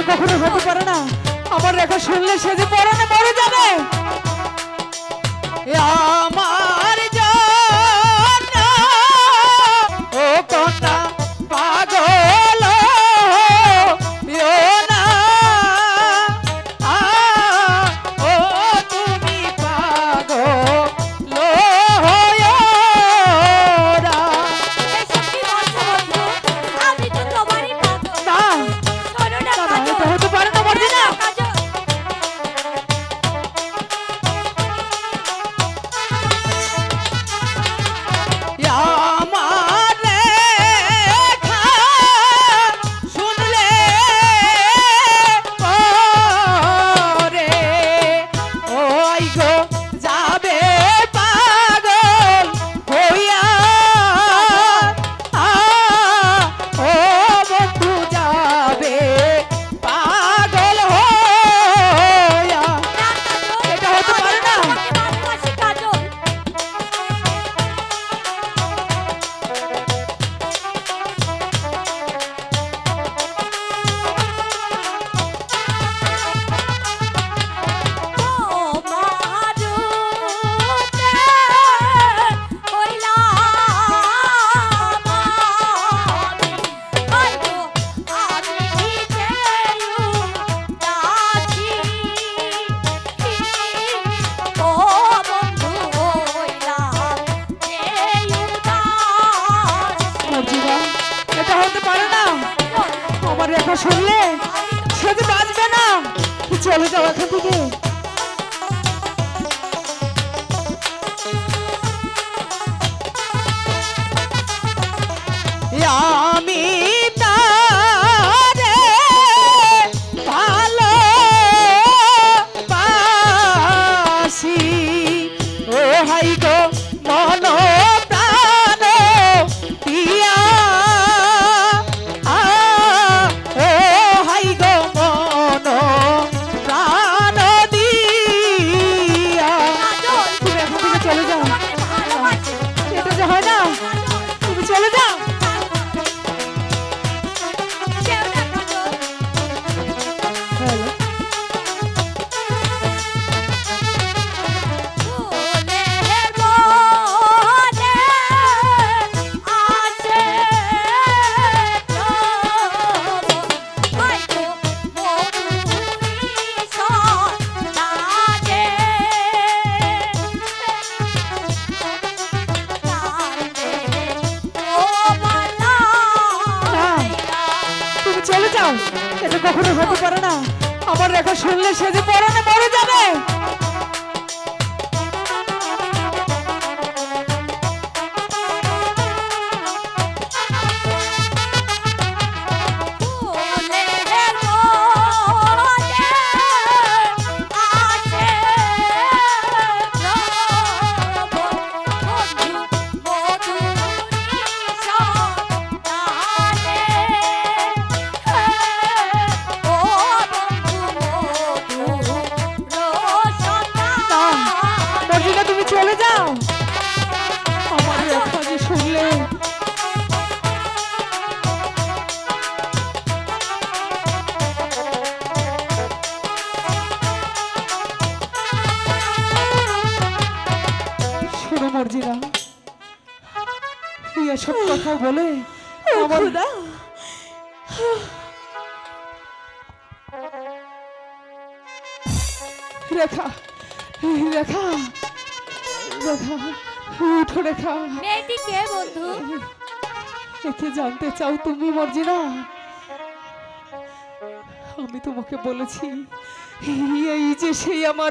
এটা কখনো হতে পারে না। আমার রেখা শুনলে সে যে পরনে মরে যাবে। হতে পারে না। আমার রেখা শুনলে সে যে বাঁচবে না চলে যাও এখান থেকে আমি ভালো বাসি ও হাই গো। হয় না তুমি চলে যাও এটা কখনো হতে পারে না। আমার রেখা শুনলে সে যে পড়ানো মরে যাবে। তুই এসব কথা বলে আমার রেখা রেখা রেখা উঠো রেখা। মেয়েটি কে বন্ধু? একে জানতে চাও তুমি মর্জিনা? আমি তোমাকে বলেছি এই যে সেই আমার